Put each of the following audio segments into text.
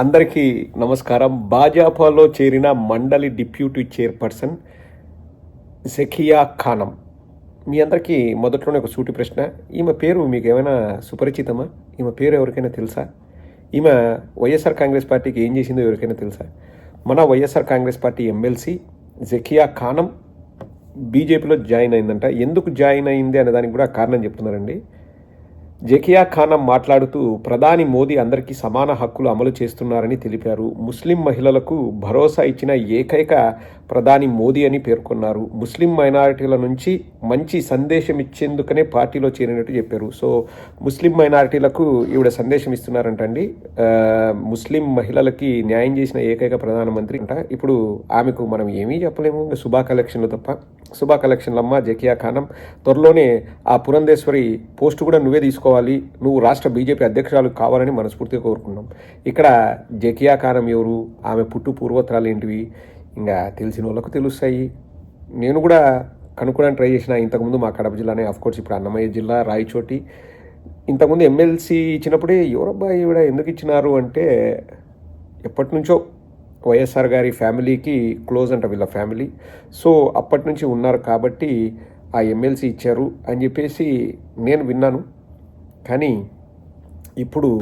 అందరికీ నమస్కారం. భాజపాలో చేరిన మండలి డిప్యూటీ చైర్పర్సన్ జకియా ఖానం. మీ అందరికీ మొదట్లోనే ఒక సూటి ప్రశ్న. ఈమె పేరు మీకు ఏమైనా సుపరిచితమా? ఈమె పేరు ఎవరికైనా తెలుసా? ఈమె వైఎస్ఆర్ కాంగ్రెస్ పార్టీకి ఏం చేసిందో ఎవరికైనా తెలుసా? మన వైఎస్ఆర్ కాంగ్రెస్ పార్టీ ఎమ్మెల్సీ జకియా ఖానం బీజేపీలో జాయిన్ అయిందంట. ఎందుకు జాయిన్ అయింది అనే దానికి కూడా కారణం చెప్తున్నారండి. జకియా ఖానం మాట్లాడుతూ ప్రధాని మోదీ అందరికీ సమాన హక్కులు అమలు చేస్తున్నారని తెలిపారు. ముస్లిం మహిళలకు భరోసా ఇచ్చిన ఏకైక ప్రధాని మోదీ అని పేర్కొన్నారు. ముస్లిం మైనారిటీల నుంచి మంచి సందేశం ఇచ్చేందుకనే పార్టీలో చేరినట్టు చెప్పారు. సో ముస్లిం మైనారిటీలకు ఈవిడ సందేశం ఇస్తున్నారంటండి ముస్లిం మహిళలకి న్యాయం చేసిన ఏకైక ప్రధానమంత్రి అంట. ఇప్పుడు ఆమెకు మనం ఏమీ చెప్పలేము. శుభా కలెక్షన్లు తప్ప. శుభా కలెక్షన్లమ్మ జకియా ఖానం త్వరలోనే ఆ పురంధేశ్వరి పోస్ట్ కూడా నువ్వే తీసుకో తీసుకోవాలి నువ్వు రాష్ట్ర బీజేపీ అధ్యక్షురాలు కావాలని మనస్ఫూర్తిగా కోరుకున్నాం ఇక్కడ జకియా కారం ఎవరు? ఆమె పుట్టు పూర్వోత్తరాలు ఏంటివి? ఇంకా తెలిసిన వాళ్ళకు తెలుస్తాయి. నేను కూడా కనుక్కోవడానికి ట్రై చేసిన ఇంతకుముందు మా కడప జిల్లానే కోర్స్ ఇప్పుడు అన్నమయ్య జిల్లా రాయచోటి. ఇంతకుముందు ఎమ్మెల్సీ ఇచ్చినప్పుడే ఎవరబ్బా ఈవిడ ఎందుకు ఇచ్చినారు అంటే ఎప్పటి నుంచో వైఎస్ఆర్ గారి ఫ్యామిలీకి క్లోజ్ అంట వీళ్ళ ఫ్యామిలీ. సో అప్పటి నుంచి ఉన్నారు కాబట్టి ఆ ఎమ్మెల్సీ ఇచ్చారు అని చెప్పేసి నేను విన్నాను. కానీ ఇప్పుడు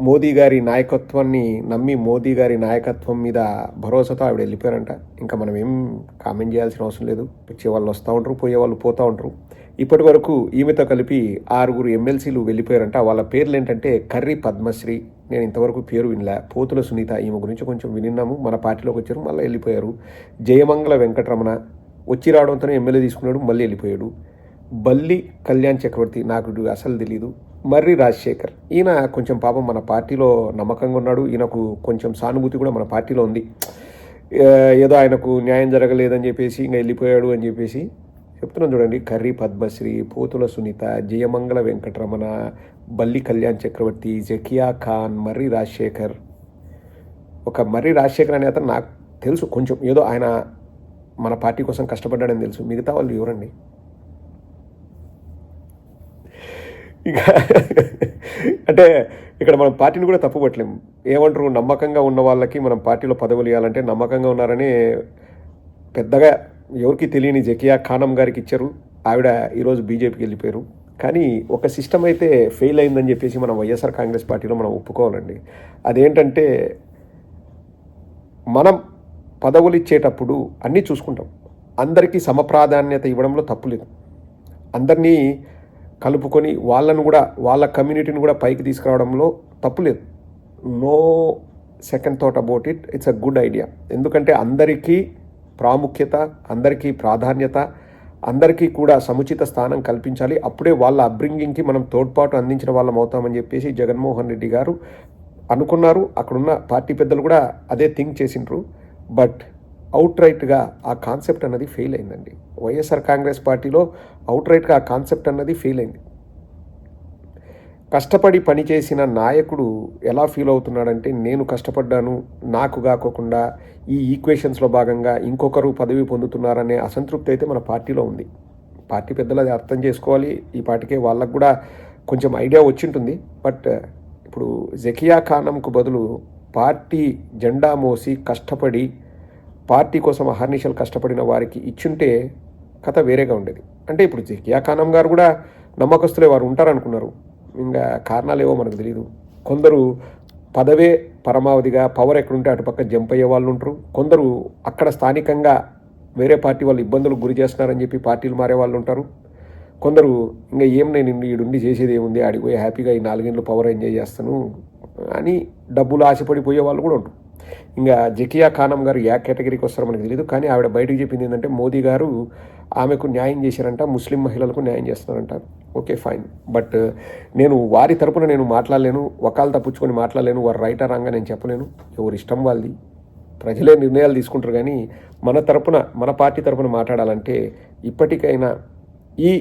మోదీ గారి నాయకత్వాన్ని నమ్మి మోదీ గారి నాయకత్వం మీద భరోసాతో ఆవిడ వెళ్ళిపోయారంట. ఇంకా మనం ఏం కామెంట్ చేయాల్సిన అవసరం లేదు. వచ్చే వాళ్ళు వస్తూ ఉంటారు పోయే వాళ్ళు పోతూ ఉంటారు. ఇప్పటి వరకు ఈమెతో కలిపి ఆరుగురు ఎమ్మెల్సీలు వెళ్ళిపోయారంట. వాళ్ళ పేర్లు ఏంటంటే కర్రీ పద్మశ్రీ. నేను ఇంతవరకు పేరు వినలే. పోతుల సునీత ఈమె గురించి కొంచెం వినిన్నాము. మన పార్టీలోకి వచ్చారు మళ్ళీ వెళ్ళిపోయారు. జయమంగళ వెంకటరమణ వచ్చి రావడంతోనే ఎమ్మెల్యే తీసుకున్నాడు మళ్ళీ వెళ్ళిపోయాడు. బల్లి కళ్యాణ్ చక్రవర్తి నాకు అసలు తెలీదు. మర్రి రాజశేఖర్. ఈయన కొంచెం పాపం మన పార్టీలో నమ్మకంగా ఉన్నాడు. ఈయనకు కొంచెం సానుభూతి కూడా మన పార్టీలో ఉంది. ఏదో ఆయనకు న్యాయం జరగలేదని చెప్పేసి ఇంకా వెళ్ళిపోయాడు అని చెప్పేసి చెప్తున్నాను చూడండి. కర్రీ పద్మశ్రీ పోతుల సునీత జయమంగళ వెంకటరమణ బల్లి కళ్యాణ్ చక్రవర్తి జకియా ఖాన్ మర్రి రాజశేఖర్. ఒక మర్రి రాజశేఖర్ అనే అతను నాకు తెలుసు కొంచెం. ఏదో ఆయన మన పార్టీ కోసం కష్టపడ్డాడని తెలుసు. మిగతా వాళ్ళు ఎవరండి? ఇక అంటే ఇక్కడ మనం పార్టీని కూడా తప్పుపట్టలేము. ఏమంటారు? నమ్మకంగా ఉన్న వాళ్ళకి మనం పార్టీలో పదవులు ఇవ్వాలంటే నమ్మకంగా ఉన్నారని పెద్దగా ఎవరికి తెలియని జకియా ఖానం గారికి ఇచ్చారు. ఆవిడ ఈరోజు బీజేపీకి వెళ్ళిపోయారు. కానీ ఒక సిస్టమ్ అయితే ఫెయిల్ అయిందని చెప్పేసి మనం వైఎస్ఆర్ కాంగ్రెస్ పార్టీలో మనం ఒప్పుకోవాలండి. అదేంటంటే మనం పదవులు ఇచ్చేటప్పుడు అన్నీ చూసుకుంటాం. అందరికీ సమప్రాధాన్యత ఇవ్వడంలో తప్పు లేదు. అందరినీ కలుపుకొని వాళ్ళను కూడా వాళ్ళ కమ్యూనిటీని కూడా పైకి తీసుకురావడంలో తప్పులేదు. No second thought about it. It's a good idea. ఎందుకంటే అందరికీ ప్రాముఖ్యత అందరికీ ప్రాధాన్యత అందరికీ కూడా సముచిత స్థానం కల్పించాలి. అప్పుడే వాళ్ళ అబ్రింగింగ్కి మనం తోడ్పాటు అందించిన వాళ్ళం అవుతామని చెప్పేసి జగన్మోహన్ రెడ్డి గారు అనుకున్నారు. అక్కడున్న పార్టీ పెద్దలు కూడా అదే థింక్ చేసిండ్రు. బట్ అవుట్ రైట్గా ఆ కాన్సెప్ట్ అన్నది ఫెయిల్ అయిందండి. వైఎస్ఆర్ కాంగ్రెస్ పార్టీలో అవుట్ రైట్గా ఆ కాన్సెప్ట్ అన్నది ఫెయిల్ అయింది. కష్టపడి పనిచేసిన నాయకుడు ఎలా ఫీల్ అవుతున్నాడంటే నేను కష్టపడ్డాను నాకు కాకోకుండా ఈ ఈక్వేషన్స్లో భాగంగా ఇంకొకరు పదవి పొందుతున్నారనే అసంతృప్తి అయితే మన పార్టీలో ఉంది. పార్టీ పెద్దలు అది అర్థం చేసుకోవాలి. ఈ పార్టీకే వాళ్ళకు కూడా కొంచెం ఐడియా వచ్చింటుంది. బట్ ఇప్పుడు జకియా ఖానంకు బదులు పార్టీ జెండా మోసి కష్టపడి పార్టీ కోసం అహర్నిశలు కష్టపడిన వారికి ఇచ్చుంటే కథ వేరేగా ఉండేది. అంటే ఇప్పుడు జికియా ఖానం గారు కూడా నమ్మకస్తులే వారు ఉంటారనుకున్నారు. ఇంకా కారణాలు ఏవో మనకు తెలియదు కొందరు పదవే పరమావధిగా పవర్ ఎక్కడుంటే అటుపక్క జంప్ అయ్యే వాళ్ళు ఉంటారు. కొందరు అక్కడ స్థానికంగా వేరే పార్టీ వాళ్ళు ఇబ్బందులకు గురి చేస్తున్నారని చెప్పి పార్టీలు మారే వాళ్ళు ఉంటారు. కొందరు ఇంకా ఏం నేను ఈడుండి చేసేది ఏముంది ఆడిపోయి హ్యాపీగా ఈ నాలుగేళ్ళు పవర్ ఎంజాయ్ చేస్తాను అని డబ్బులు ఆశపడిపోయే వాళ్ళు కూడా ఉంటారు. ఇంకా జకియా ఖానం గారు యా కేటగిరీకి వస్తారో మనకు తెలియదు కానీ ఆవిడ బయటకు చెప్పింది ఏంటంటే మోదీ గారు ఆమెకు న్యాయం చేశారంట ముస్లిం మహిళలకు న్యాయం చేస్తున్నారంట. Okay fine. బట్ నేను వారి తరపున నేను మాట్లాడలేను ఒకళ్ళు తప్పించుకొని మాట్లాడలేను వారు రైట్ రాంగా నేను చెప్పలేను. ఎవరి ఇష్టం వాళ్ళది. ప్రజలే నిర్ణయాలు తీసుకుంటారు కానీ మన తరపున మన పార్టీ తరపున మాట్లాడాలంటే ఇప్పటికైనా ఈ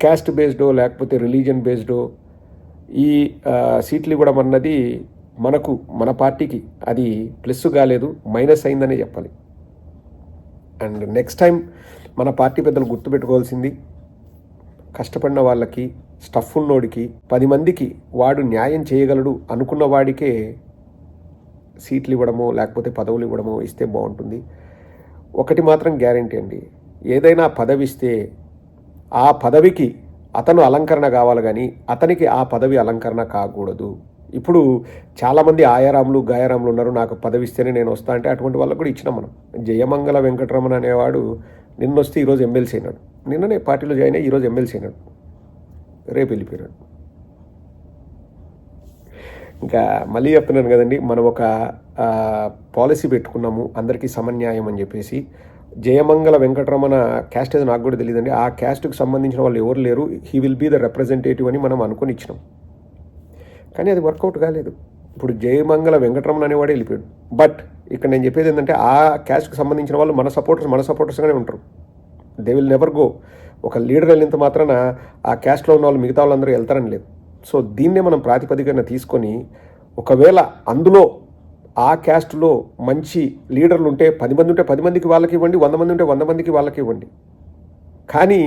క్యాస్ట్ బేస్డో లేకపోతే రిలీజన్ బేస్డో ఈ సీట్లు ఇవ్వడం అన్నది మనకు మన పార్టీకి అది ప్లస్ కాలేదు మైనస్ అయిందనే చెప్పాలి. అండ్ నెక్స్ట్ టైం మన పార్టీ పెద్దలు గుర్తుపెట్టుకోవాల్సింది కష్టపడిన వాళ్ళకి స్టఫ్ ఉన్నోడికి పది మందికి వాడు న్యాయం చేయగలడు అనుకున్న వాడికే సీట్లు ఇవ్వడమో లేకపోతే పదవులు ఇవ్వడమో ఇస్తే బాగుంటుంది. ఒకటి మాత్రం గ్యారంటీ అండి. ఏదైనా పదవి ఇస్తే ఆ పదవికి అతను అలంకరణ కావాలి కానీ అతనికి ఆ పదవి అలంకరణ కాకూడదు. ఇప్పుడు చాలామంది ఆయారాములు గాయారాములు ఉన్నారు నాకు పదవి ఇస్తేనే నేను వస్తా అంటే అటువంటి వాళ్ళకు కూడా ఇచ్చినాం మనం. జయమంగళ వెంకటరమణ అనేవాడు నిన్న వస్తే ఈరోజు ఎమ్మెల్సీ అయినాడు. నిన్ననే పార్టీలో జాయిన్ అయ్యి ఈరోజు ఎమ్మెల్సీ అయినాడు. రేపు వెళ్ళిపోయినాడు. ఇంకా మళ్ళీ చెప్తున్నాను కదండి మనం ఒక పాలసీ పెట్టుకున్నాము అందరికీ సమన్యాయం అని చెప్పేసి. జయమంగళ వెంకటరమణ క్యాస్ట్ అది నాకు కూడా తెలియదండి. ఆ క్యాస్ట్కి సంబంధించిన వాళ్ళు ఎవరు లేరు. He will be the representative అని మనం అనుకుని ఇచ్చినాం. కానీ అది వర్కౌట్ కాలేదు. ఇప్పుడు జయమంగళ వెంకటరమణ అనేవాడే వెళ్ళిపోయాడు. బట్ ఇక్కడ నేను చెప్పేది ఏంటంటే ఆ క్యాస్ట్కి సంబంధించిన వాళ్ళు మన సపోర్టర్స్ మన సపోర్టర్స్గానే ఉంటారు. దే విల్ నెవర్ గో ఒక లీడర్ వెళ్ళినంత మాత్రాన ఆ క్యాస్ట్లో ఉన్న వాళ్ళు మిగతా వాళ్ళందరూ వెళ్తారని లేదు. సో దీన్నే మనం ప్రాతిపదికన తీసుకొని ఒకవేళ అందులో ఆ క్యాస్ట్లో మంచి లీడర్లు ఉంటే పది మంది ఉంటే పది మందికి వాళ్ళకి ఇవ్వండి వంద మంది ఉంటే వంద మందికి వాళ్ళకి ఇవ్వండి. కానీ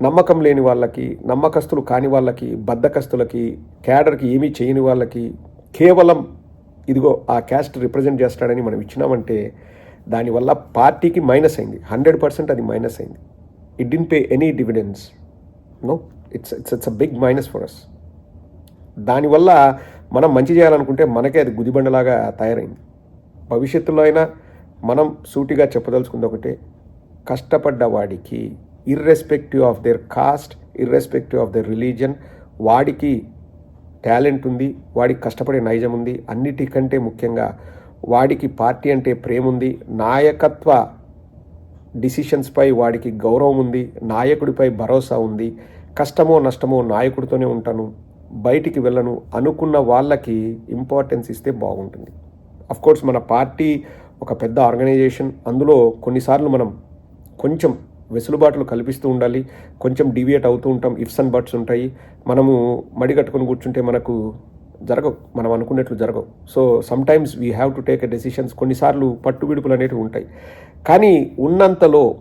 నమ్మకం లేని వాళ్ళకి నమ్మకస్తులు కాని వాళ్ళకి బద్దకస్తులకి క్యాడర్కి ఏమీ చేయని వాళ్ళకి కేవలం ఇదిగో ఆ క్యాస్ట్ రిప్రజెంట్ చేస్తాడని మనం ఇచ్చినామంటే దానివల్ల పార్టీకి మైనస్ అయింది. హండ్రెడ్ పర్సెంట్ అది మైనస్ అయింది. It didn't pay any dividends no it's it's it's a big minus for us దానివల్ల మనం మంచి చేయాలనుకుంటే మనకే అది గుదిబండలాగా తయారైంది. భవిష్యత్తులో అయినా మనం సూటిగా చెప్పదలుచుకుంది ఒకటే కష్టపడ్డ వాడికి irrespective of their caste irrespective of their religion వాడికి టాలెంట్ ఉంది వాడికి కష్టపడే నైజం ఉంది అన్నిటికంటే ముఖ్యంగా వాడికి పార్టీ అంటే ప్రేమ ఉంది నాయకత్వ డిసిషన్స్పై వాడికి గౌరవం ఉంది నాయకుడిపై భరోసా ఉంది కష్టమో నష్టమో నాయకుడితోనే ఉంటాను బయటికి వెళ్ళను అనుకున్న వాళ్ళకి ఇంపార్టెన్స్ ఇస్తే బాగుంటుంది. అఫ్కోర్స్ మన పార్టీ ఒక పెద్ద ఆర్గనైజేషన్ అందులో కొన్నిసార్లు మనం కొంచెం వెసులుబాట్లు కల్పిస్తూ ఉండాలి. కొంచెం డివియేట్ అవుతూ ఉంటాం. ఇఫ్స్ అండ్ బట్స్ ఉంటాయి. మనము మడి కట్టుకొని కూర్చుంటే మనకు జరగవు. మనం అనుకున్నట్లు జరగవు. So sometimes we have to take a decisions కొన్నిసార్లు పట్టుబిడుపులు అనేటివి ఉంటాయి. కానీ ఉన్నంతలో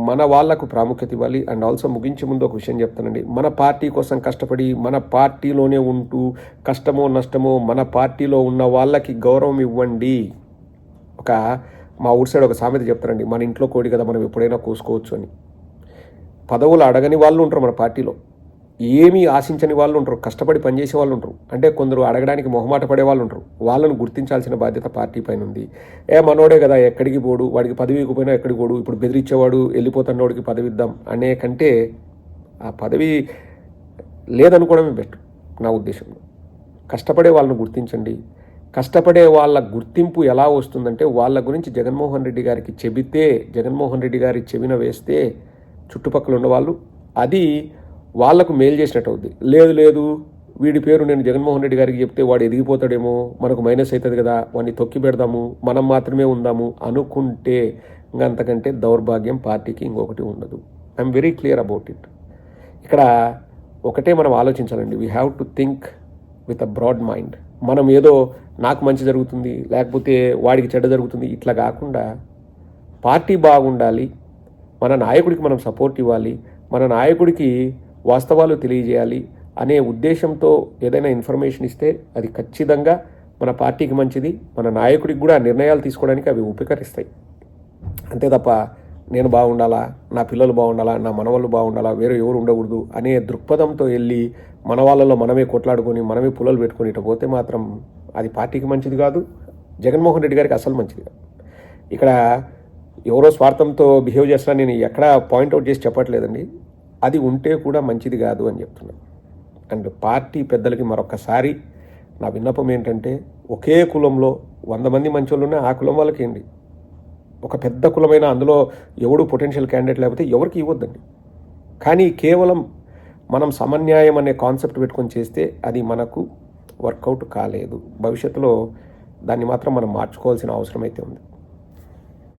మన వాళ్ళకు ప్రాముఖ్యత ఇవ్వాలి. అండ్ ఆల్సో ముగించే ముందు ఒక విషయం చెప్తానండి. మన పార్టీ కోసం కష్టపడి మన పార్టీలోనే ఉంటూ కష్టమో నష్టమో మన పార్టీలో ఉన్న వాళ్ళకి గౌరవం ఇవ్వండి. ఒక మా ఊరి సైడ్ ఒక సామెత చెప్తారండి మన ఇంట్లో కోడి కదా మనం ఎప్పుడైనా కోసుకోవచ్చు అని. పదవులు అడగని వాళ్ళు ఉంటారు మన పార్టీలో. ఏమీ ఆశించని వాళ్ళు ఉంటారు కష్టపడి పనిచేసే వాళ్ళు ఉంటారు. అంటే కొందరు అడగడానికి మొహమాట పడే వాళ్ళు ఉంటారు. వాళ్ళను గుర్తించాల్సిన బాధ్యత పార్టీ పైన ఉంది. ఏ మనోడే కదా ఎక్కడికి పోడు? వాడికి పదవి ఇవ్వకపోయినా ఎక్కడికి పోడు? ఇప్పుడు బెదిరించేవాడు వెళ్ళిపోతున్నవాడికి పదవి ఇద్దాం అనే కంటే ఆ పదవి లేదనుకోవడమే బెస్ట్ నా ఉద్దేశంలో. కష్టపడే వాళ్ళను గుర్తించండి. కష్టపడే వాళ్ళ గుర్తింపు ఎలా వస్తుందంటే వాళ్ళ గురించి జగన్మోహన్ రెడ్డి గారికి చెబితే జగన్మోహన్ రెడ్డి గారి చెవిన వేస్తే చుట్టుపక్కల ఉన్నవాళ్ళు అది వాళ్ళకు మేలు చేసినట్టు అవుద్ది. లేదు లేదు వీడి పేరు నేను జగన్మోహన్ రెడ్డి గారికి చెప్తే వాడు ఎదిగిపోతాడేమో మనకు మైనస్ అవుతుంది కదా వాడిని తొక్కి పెడదాము మనం మాత్రమే ఉందాము అనుకుంటే ఇంకా అంతకంటే దౌర్భాగ్యం పార్టీకి ఇంకొకటి ఉండదు. I'm very clear about it ఇక్కడ ఒకటే మనం ఆలోచించాలండి. We have to think with a broad mind మనం ఏదో నాకు మంచి జరుగుతుంది లేకపోతే వాడికి చెడ్డ జరుగుతుంది ఇట్లా కాకుండా పార్టీ బాగుండాలి మన నాయకుడికి మనం సపోర్ట్ ఇవ్వాలి మన నాయకుడికి వాస్తవాలు తెలియజేయాలి అనే ఉద్దేశంతో ఏదైనా ఇన్ఫర్మేషన్ ఇస్తే అది ఖచ్చితంగా మన పార్టీకి మంచిది మన నాయకుడికి కూడా నిర్ణయాలు తీసుకోవడానికి అవి ఉపకరిస్తాయి. అంతే తప్ప నేను బాగుండాలా? నా పిల్లలు బాగుండాలా? నా మనవాళ్ళు బాగుండాలా? వేరే ఎవరు ఉండకూడదు అనే దృక్పథంతో వెళ్ళి మన వాళ్ళలో మనమే కొట్లాడుకొని మనమే పుల్లలు పెట్టుకొని ఇటు పోతే మాత్రం అది పార్టీకి మంచిది కాదు జగన్మోహన్ రెడ్డి గారికి అసలు మంచిది కాదు. ఇక్కడ ఎవరో స్వార్థంతో బిహేవ్ చేసినా నేను ఎక్కడ పాయింట్అవుట్ చేసి చెప్పట్లేదండి. అది ఉంటే కూడా మంచిది కాదు అని చెప్తున్నాను అండ్ పార్టీ పెద్దలకి మరొకసారి నా విన్నపం ఏంటంటే ఒకే కులంలో వంద మంది మంచోళ్ళు ఉన్నా ఆ కులం వాళ్ళకేంటి? ఒక పెద్ద కులమైన అందులో ఎవడు పొటెన్షియల్ క్యాండిడేట్ లేకపోతే ఎవరికి ఇవ్వద్దండి. కానీ కేవలం మనం సమన్యాయం అనే కాన్సెప్ట్ పెట్టుకొని చేస్తే అది మనకు వర్కౌట్ కాలేదు. భవిష్యత్తులో దాన్ని మాత్రం మనం మార్చుకోవాల్సిన అవసరం అయితే ఉంది.